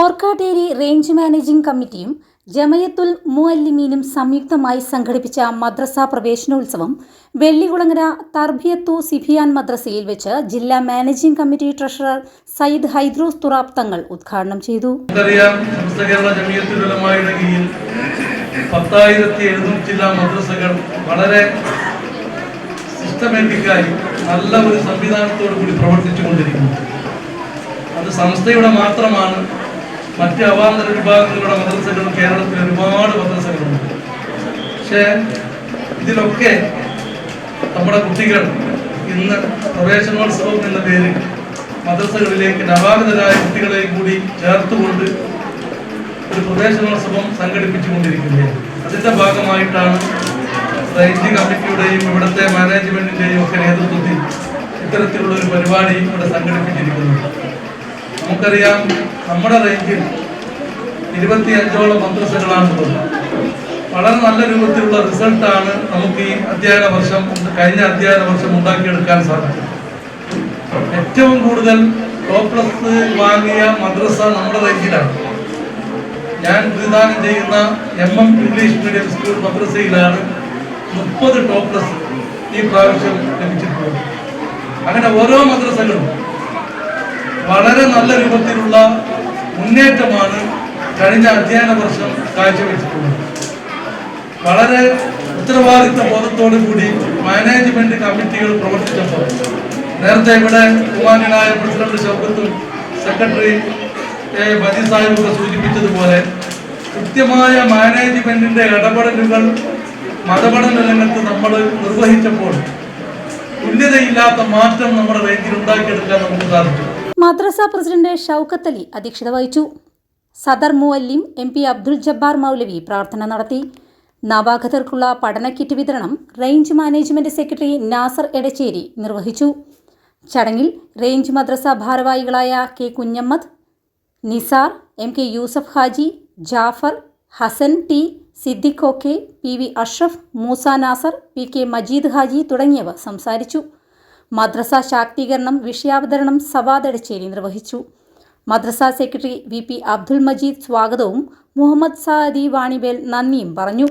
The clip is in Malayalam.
Orkkatteri range managing കമ്മിറ്റിയും ജമയത്തുൽ മുഅല്ലിമീനും സംയുക്തമായി സംഘടിപ്പിച്ച മദ്രസ പ്രവേശനോത്സവം വെള്ളികുളങ്ങര തർബിയത്തു സിഫിയാൻ മദ്രസയിൽ വെച്ച് ജില്ലാ managing committee treasurer Sayyid Hydros Thurab Thangal ഉദ്ഘാടനം ചെയ്തു. വളരെ സിസ്റ്റമാറ്റിക്കായി സംവിധാനത്തോടു കൂടി പ്രവർത്തിച്ചു കൊണ്ടിരിക്കുന്നു അത് സംസ്ഥയുടെ മാത്രമാണ് മറ്റ് അവാന്തര വിഭാഗങ്ങളുടെ മദ്രസകൾ കേരളത്തിൽ ഒരുപാട് മദ്രസകളുണ്ട് പക്ഷേ ഇതിലൊക്കെ നമ്മുടെ കുട്ടികൾ ഇന്ന് പ്രവേശനോത്സവം എന്ന പേരിൽ മദ്രസകളിലേക്ക് നവാഗതരായ കുട്ടികളെ കൂടി ചേർത്തുകൊണ്ട് ഒരു പ്രവേശനോത്സവം സംഘടിപ്പിച്ചുകൊണ്ടിരിക്കുകയാണ്. അതിന്റെ ഭാഗമായിട്ടാണ് റേഞ്ച് കമ്മിറ്റിയുടെയും ഇവിടുത്തെ മാനേജ്മെന്റിന്റെയും ഒക്കെ നേതൃത്വത്തിൽ ഇത്തരത്തിലുള്ള ഒരു പരിപാടി ഇവിടെ സംഘടിപ്പിച്ചിരിക്കുന്നത്. നമുക്കറിയാം നമ്മുടെ റേഞ്ചിൽ ഇരുപത്തി അഞ്ചോളം മദ്രസകളാണുള്ളത് വളരെ നല്ല രൂപത്തിലുള്ള റിസൾട്ടാണ് നമുക്ക് ഈ അധ്യയന വർഷം കഴിഞ്ഞ അധ്യയന വർഷം ഉണ്ടാക്കിയെടുക്കാൻ സാധിക്കും ഏറ്റവും കൂടുതൽ ടോപ്പ് പ്ലസ് വാങ്ങിയ മദ്രസ നമ്മുടെ റേഞ്ചിലാണ് ഞാൻ വിധാനം ചെയ്യുന്ന M M English medium school മദ്രസയിലാണ് മുപ്പത് പ്ലസ് ഈ പ്രാവശ്യം ലഭിച്ചിട്ടുള്ളത്. അങ്ങനെ ഓരോ മദ്രസകളും വളരെ നല്ല രൂപത്തിലുള്ള മുന്നേറ്റമാണ് കഴിഞ്ഞ അധ്യയന വർഷം കാഴ്ചവെച്ചിട്ടുള്ളത്. വളരെ ഉത്തരവാദിത്ത ബോധത്തോടു കൂടി മാനേജ്മെന്റ് കമ്മിറ്റികൾ പ്രവർത്തിച്ചപ്പോൾ നേരത്തെ ഇവിടെ ബഹുമാനായ പ്രസിഡന്റ് ശൗക്കത്തും സെക്രട്ടറി എ മജീദ് സാഹിബൊക്കെ സൂചിപ്പിച്ചതുപോലെ കൃത്യമായ മാനേജ്മെന്റിന്റെ ഇടപെടലുകൾ മതപഠന രംഗത്ത് നമ്മൾ നിർവഹിച്ചപ്പോൾ തുല്യതയില്ലാത്ത മാറ്റം നമ്മുടെ റേഞ്ചിൽ ഉണ്ടാക്കിയെടുക്കാൻ നമുക്ക് സാധിച്ചു. മദ്രസ പ്രസിഡന്റ് ഷൗക്കത്ത് അലി അധ്യക്ഷത വഹിച്ചു. സദർ മുഅല്ലിം എം പി അബ്ദുൽ ജബ്ബാർ മൗലവി പ്രാർത്ഥന നടത്തി. നവാഗതർക്കുള്ള പഠന കിറ്റ് വിതരണം range management secretary Nasar Edacheri നിർവഹിച്ചു. ചടങ്ങിൽ റേഞ്ച് മദ്രസ ഭാരവാഹികളായ K Kunhammad Nisar M K Yusuf Haji Jafar Hasan T Siddique ഒക്കെ P V Ashraf Moosa Nasar P K Majeed Haji തുടങ്ങിയവർ സംസാരിച്ചു. മദ്രസ ശാക്തീകരണം വിഷയാവതരണം സവാദടച്ചേരി നിർവഹിച്ചു. മദ്രസ secretary V P Abdul Majeed സ്വാഗതവും മുഹമ്മദ് സാദി വാണിബേൽ നന്ദിയും പറഞ്ഞു.